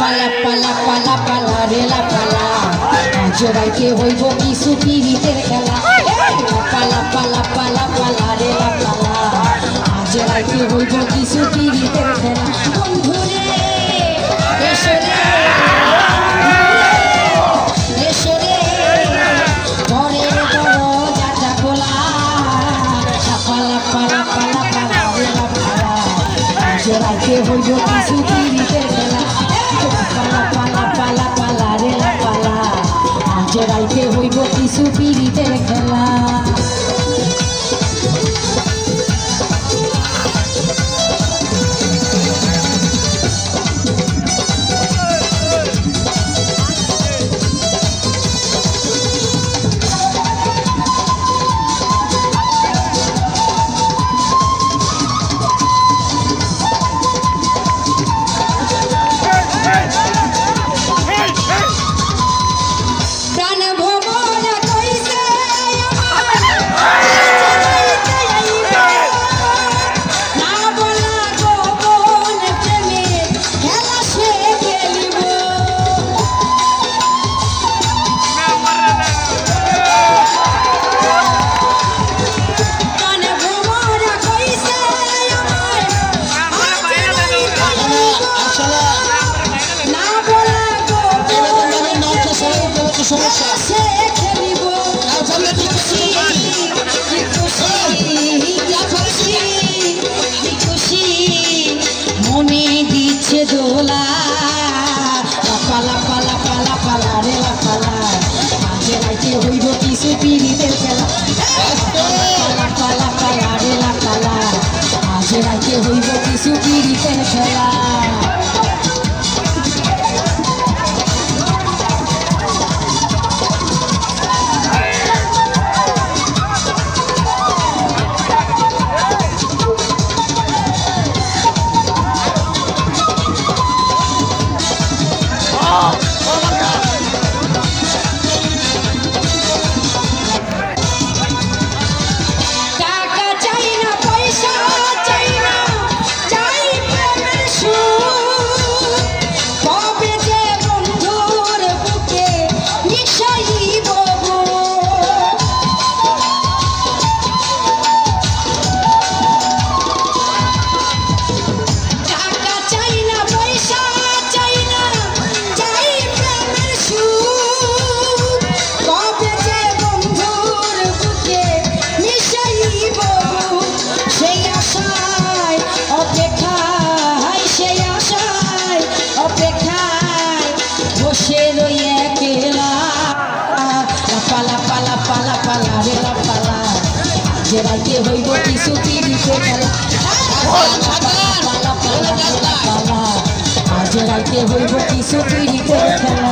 পালা পালা পালা পালা, রেলা, পালা। আজ রাইতে হইব কিছু পিড়িতের খেলা। পালা পালা পালা পালা, রেলা, পালা। আজ রাইতে হইব কিছু পিড়িতের খেলা। বন্ধুরে এসো রে। এসো রে। ঘরের দরজাটা রাইতে হইব কিছু পিড়িতের দোলা পালা পালা পালা পালা রে পালা আজ রাইতে হইব কিছু পিড়িতের খেলা। পালা পালা পালা রে পালা আজ রাইতে হইব কিছু পিড়িতে খেলা। আজ রাইতে হইব কিছু পিড়িতে খেলা